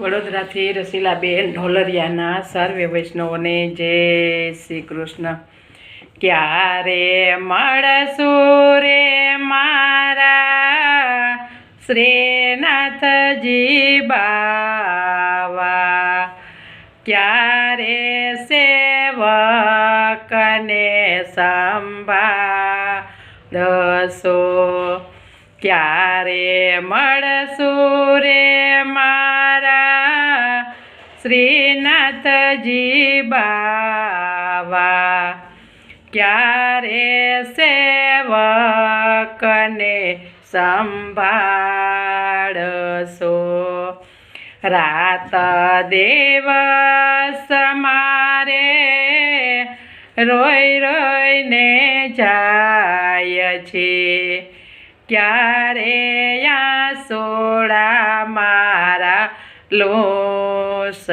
વડોદરાથી રસીલાબેન ઢોલરિયાના સર્વે વૈષ્ણવોને જય શ્રી કૃષ્ણ. ક્યારે મળશું રે મારા શ્રીનાથજી બાવા? ક્યારે સેવકને સંભાળશો? ક્યારે મળશું રે મારા? શ્રીનાથજી બાવા, ક્યારે સેવકને સંભાળશો? રાત દેવ મારે રોઈ રોઈને જાય છે. ક્યારે સોડા મારા લોસસો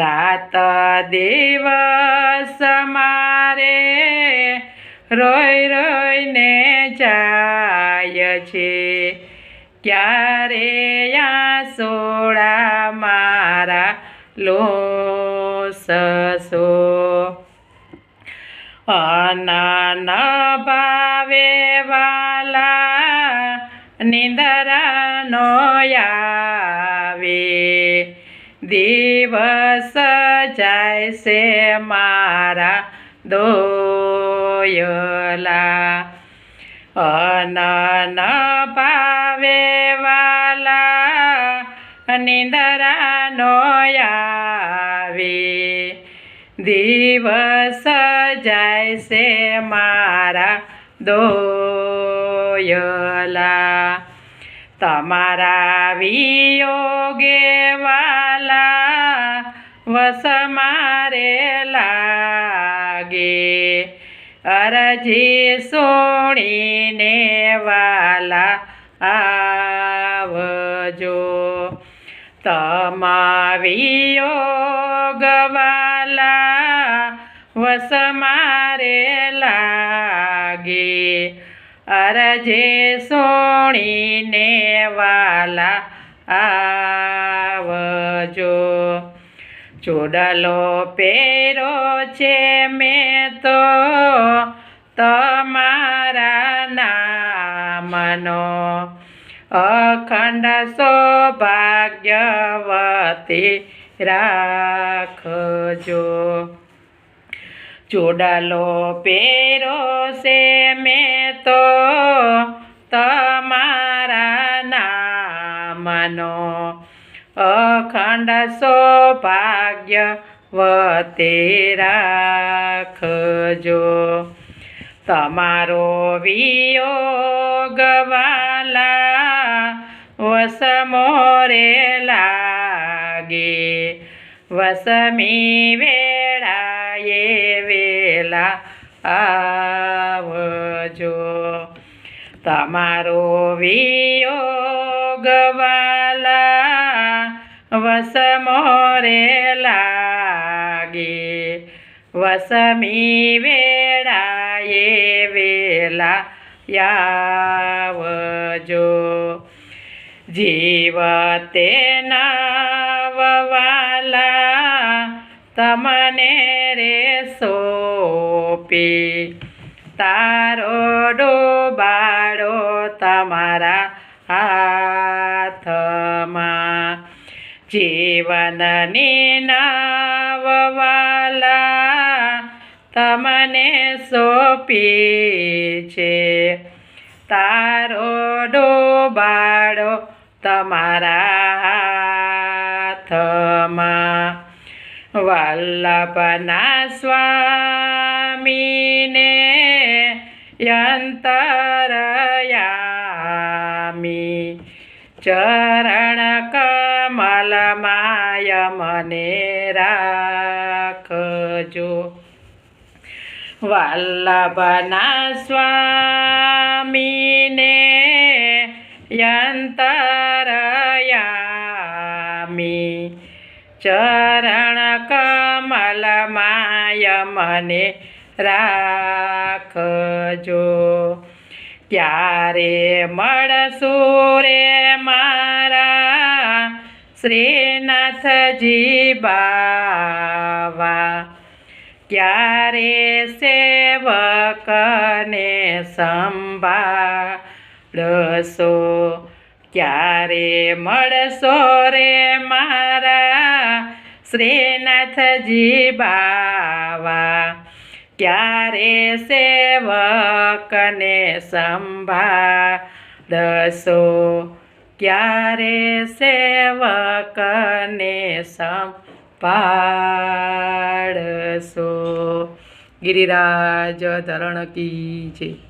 રાત દિવસ મારે રોઈ રોઈને જાય છે. ક્યારે યા સોડા મારા લોસસો અના ભાવે વાલા નિંદરાનો આવે. દિવસ જાય છે મારા દોયલા. અનન ભાવે વાલા નિંદરાનો આવે. દિવસ જાય છે મારા દોયલા તમારા વિયોગે વાલા મારેલા લાગે અરજી સોણીને વાલા આવજો. તમાવિયોગ ગવાલા મારેલા લાગે અરજે સોણીને વાલા આવજો. ચોડલો પેરો છે મેં તો તમારા નામનો. અખંડ સૌભાગ્યવતી રાખજો. ચોડલો પેરો છે મેં તો તમારા નામનો અખંડ સૌભાગ્યવતી રાખજો. તમારો વિયોગ વાલા વસમોરે લાગે. વસમી વેળાએ વેલા આવજો. તમારો વિયોગ વાલા વસમોરે લાગે. વસમી વેળાએ વેલા યાવજો જીવતે નવવાલા તમને રે સોપી. તારો ડોબાડો તમારા હાથમાં. જીવનની નાવવાલા તમને સોંપી છે. તારો ડોબાડો તમારા હાથમાં. વલ્લભના સ્વામીને યંતરયામી ચરણ કમલમાય મને રાખજો. વલ્લભના સ્વામીને યંતરયામી ચરણ કમલમાય મને રાખજો. ક્યારે મળશું મારા શ્રીનાથજી બાવા? ક્યારે સેવકને સંભાળશો? ક્યારે મળશો રે મારા શ્રીનાથજી બાવા? ક્યારે સેવકને સંભાળશો? ક્યારે સેવકને સંભાળશો? ગિરિરાજ ધરણ કી જય.